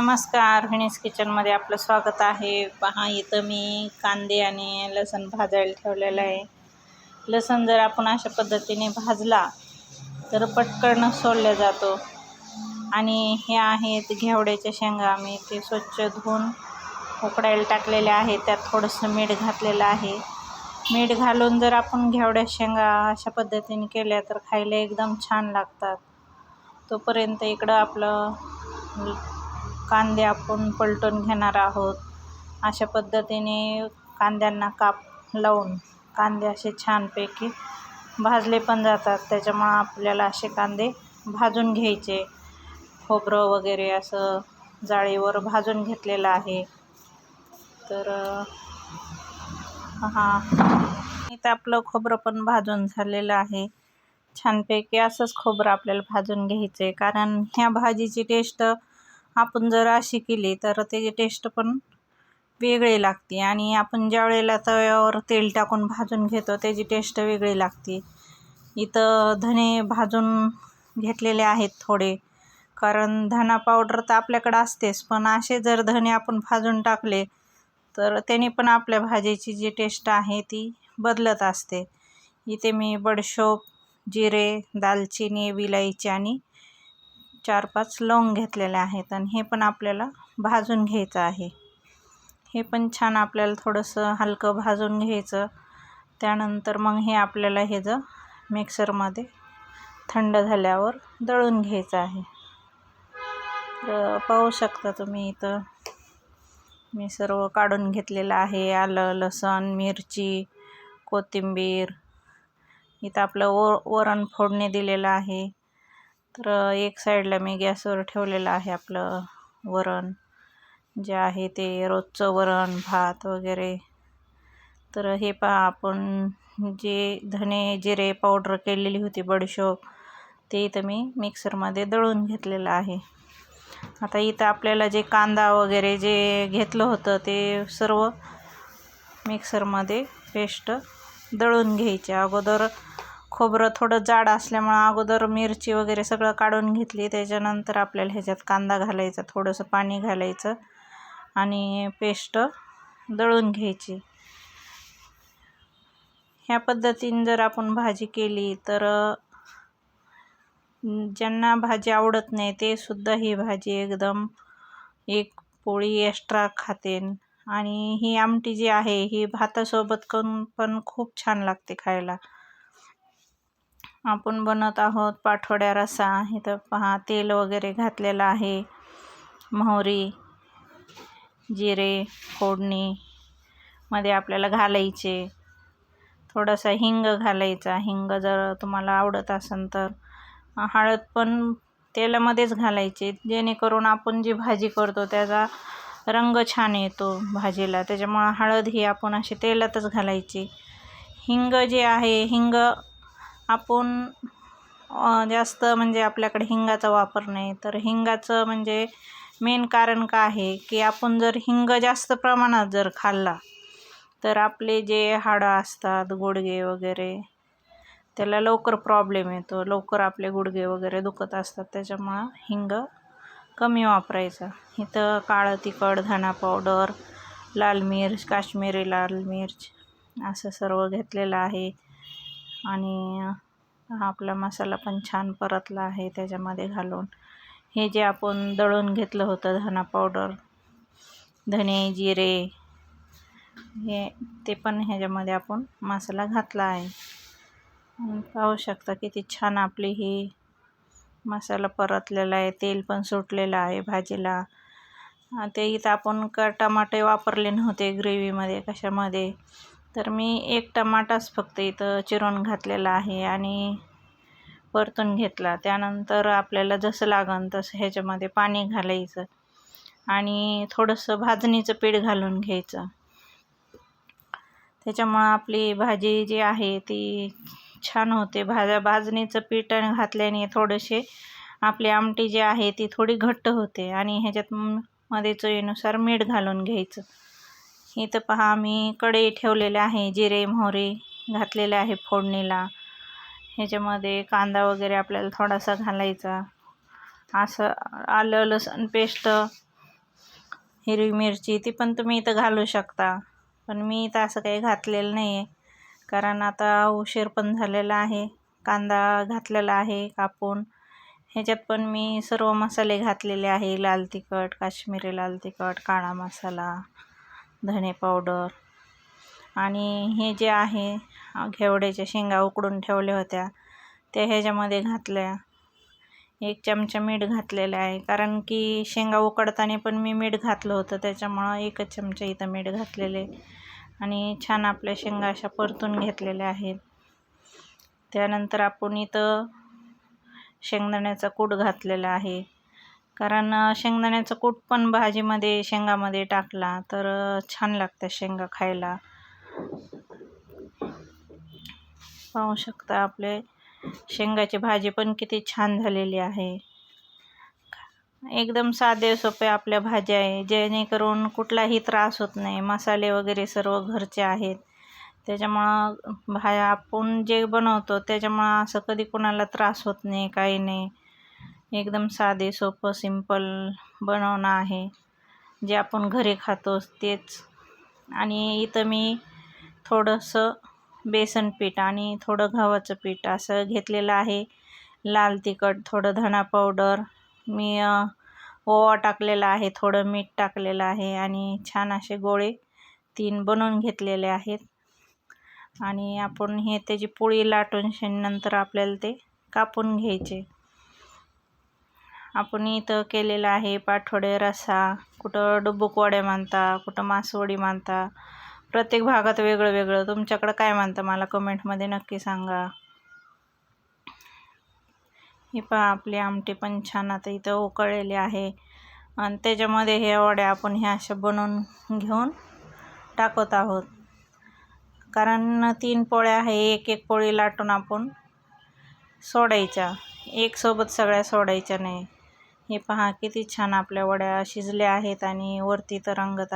नमस्कार फिनिस किचनमध्ये आपलं स्वागत आहे. पहा इथं मी कांदे आणि लसण भाजायला ठेवलेलं आहे. लसण जर आपण अशा पद्धतीने भाजला तर पटकन सोलला जातो. आणि हे आहेत घेवड्याच्या शेंगा. मी ते स्वच्छ धुवून उकडायला टाकलेले आहे. त्यात थोडंसं मीठ घातलेलं आहे. मीठ घालून जर आपण घेवड्या शेंगा अशा पद्धतीने केल्या तर खायला एकदम छान लागतात. तोपर्यंत इकडं आपलं कांदे आपण पलटून घेणार आहोत. अशा पद्धतीने कांद्यांना काप लावून कांदे असे छानपैकी भाजले पण जातात. त्याच्यामुळं आपल्याला असे कांदे भाजून घ्यायचे. खोबरं वगैरे असं जाळीवर भाजून घेतलेलं आहे. तर हां. इथं आपलं खोबरं पण भाजून झालेलं आहे. छानपैकी असंच खोबरं आपल्याला भाजून घ्यायचं आहे कारण ह्या भाजीची टेस्ट आपण जर अशी केली तर त्याची टेस्ट पण वेगळी लागते. आणि आपण ज्या वेळेला तव्यावर तेल टाकून भाजून घेतो त्याची टेस्ट वेगळी लागते. इथं धने भाजून घेतलेले आहेत थोडे. कारण धना पावडर तर आपल्याकडं असतेच. पण असे जर धने आपण भाजून टाकले तर त्याने पण आपल्या भाजीची जी टेस्ट आहे ती बदलत असते. इथे मी बडशोप जिरे दालचिनी विलायची आणि चार पाच लवंग घेतलेले आहेत आणि हे पण आपल्याला भाजून घ्यायचं आहे. हे पण छान आपल्याला थोडंसं हलकं भाजून घ्यायचं. त्यानंतर मग हे आपल्याला हे जर मिक्सरमध्ये थंड झाल्यावर दळून घ्यायचं आहे. तर पाहू शकता तुम्ही इथं. मी सर्व काढून घेतलेलं आहे. आलं लसण मिरची कोथिंबीर. इथं आपलं ओ वरण फोडणी दिलेलं आहे. तर एक साईडला मी गॅसवर ठेवलेलं आहे आपलं वरण जे आहे ते रोजचं वरण भात वगैरे. तर हे पहा आपण जे धने जिरे पावडर केलेली होती बडीशोप ते इथं मी मिक्सरमध्ये दळून घेतलेलं आहे. आता इथं आपल्याला जे कांदा वगैरे जे घेतलं होतं ते सर्व मिक्सरमध्ये पेस्ट दळून घ्यायचे. अगोदर खोबरं थोडं जाड असल्यामुळं अगोदर मिरची वगैरे सगळं काढून घेतली. त्याच्यानंतर आपल्याला ह्याच्यात कांदा घालायचा थोडंसं पाणी घालायचं आणि पेस्ट दळून घ्यायची. ह्या पद्धतीने जर आपण भाजी केली तर ज्यांना भाजी आवडत नाही ते सुद्धा ही भाजी एकदम एक पोळी एक्स्ट्रा खातेन. आणि ही आमटी जी आहे ही भातासोबत करून पण खूप छान लागते खायला. आपण बनत आहोत पाठवड्या रसा. इथं पहा तेल वगैरे घातलेलं आहे. मोहरी जिरे फोडणी मध्ये आपल्याला घालायचे. थोडासा हिंग घालायचा. हिंग जर तुम्हाला आवडत असेल तर. हळद पण तेलामध्येच घालायचे. जेणेकरून आपण जी भाजी करतो त्याचा रंग छान येतो भाजीला. त्याच्यामुळं हळद ही आपण अशी तेलातच घालायची. हिंग जे आहे हिंग आपण जास्त म्हणजे आपल्याकडे हिंगाचा वापर नाही. तर हिंगाचं म्हणजे मेन कारण का आहे की आपण जर हिंग जास्त प्रमाणात जर खाल्ला तर आपले जे हाडं असतात गुडघे वगैरे त्याला लवकर प्रॉब्लेम येतो. लवकर आपले गुडघे वगैरे दुखत असतात त्याच्यामुळं हिंग कमी वापरायचा. इथं काळं तिखट धना पावडर लाल मिर्च काश्मीरी लाल मिर्च असं सर्व घेतलेलं आहे. आणि हा आपला मसाला पण छान परतला आहे त्याच्यामध्ये घालून. हे जे आपण दळून घेतलं होतं धना पावडर धने जिरे हे ते पण ह्याच्यामध्ये आपण मसाला घातला आहे. पाहू शकता किती छान आपली ही मसाला परतलेला आहे तेल पण सुटलेलं आहे भाजीला. ते इथं आपण का टमाटे वापरले नव्हते ग्रेव्हीमध्ये कशामध्ये? तर मी एक टमाटाच फक्त इथं चिरून घातलेला आहे आणि परतून घेतला. त्यानंतर आपल्याला जसं लागन तसं ह्याच्यामध्ये पाणी घालायचं आणि थोडंसं भाजणीचं पीठ घालून घ्यायचं. त्याच्यामुळं आपली भाजी जी आहे ती छान होते. भाज्या भाजणीचं पीठ घातल्याने थोडेसे आपली आमटी जी आहे ती थोडी घट्ट होते आणि ह्याच्यात मध्ये चवीनुसार मीठ घालून घ्यायचं. इथं पहा मी कढई ठेवलेले आहे जिरे मोहरी घातलेले आहे फोडणीला. ह्याच्यामध्ये कांदा वगैरे आपल्याला थोडासा घालायचा. असं आलं लसण पेस्ट हिरवी मिरची ती पण तुम्ही इथं घालू शकता. पण मी इथं असं काही घातलेलं नाही आहे कारण आता उशीर पण झालेला आहे. कांदा घातलेला आहे कापून. ह्याच्यात पण मी सर्व मसाले घातलेले आहे लाल तिखट काश्मीरी लाल तिखट काळा मसाला. धणे पावडर आणि हे जे आहे घेवड्याच्या शेंगा उकडून ठेवल्या होत्या त्या ह्याच्यामध्ये घातल्या. एक चमचा मीठ घातलेलं आहे कारण की शेंगा उकडताना पण मी मीठ घातलं होतं त्याच्यामुळं एकच चमचा इथं मीठ घातलेले आणि छान आपल्या शेंगा अशा परतून घेतलेल्या आहेत. त्यानंतर आपण इथं शेंगदाण्याचा कूट घातलेला आहे. कारण शेंगदाण्याचं कूट पण भाजीमध्ये शेंगामध्ये टाकला तर छान लागतं शेंगा खायला. पाहू शकता आपले शेंगाची भाजी पण किती छान झालेली आहे. एकदम साधे सोपे आपल्या भाज्या आहे जेणेकरून कुठलाही त्रास होत नाही. मसाले वगैरे सर्व घरचे आहेत. त्याच्यामुळं भा आपण जे बनवतो त्याच्यामुळं असं कधी कोणाला त्रास होत नाही काही नाही. एकदम साधे सोपं सिंपल बनवणं आहे. जे आपण घरी खातो तेच. आणि इथं मी थोडंसं बेसन पीठ आणि थोडं गव्हाचं पीठ असं घेतलेलं आहे. लाल तिखट थोडं धणा पावडर. मी ओवा टाकलेला आहे थोडं मीठ टाकलेलं आहे आणि छान असे गोळे तीन बनवून घेतलेले आहेत. आणि आपण हे त्याची पोळी लाटून नंतर आपल्याला ते कापून घ्यायचे. आपण इथं केलेलं आहे पाठवडे रसा कुठं डुबुकवडे मानता कुठं मासवडी मानता. प्रत्येक भागात वेगळं वेगळं तुमच्याकडं काय मानतं मला कमेंटमध्ये नक्की सांगा. ही पहा आपली आमटी पण छान आता इथं उकळलेली आहे. आणि त्याच्यामध्ये हे वड्या आपण ह्या अशा बनवून घेऊन टाकत आहोत. कारण तीन पोळ्या आहे एक एक पोळी लाटून आपण सोडायच्या. एक सोबत सगळ्या सोडायच्या नाही. हे पहा किती छान आपल्या वड्या शिजल्या आहेत आणि वरती तर रंगत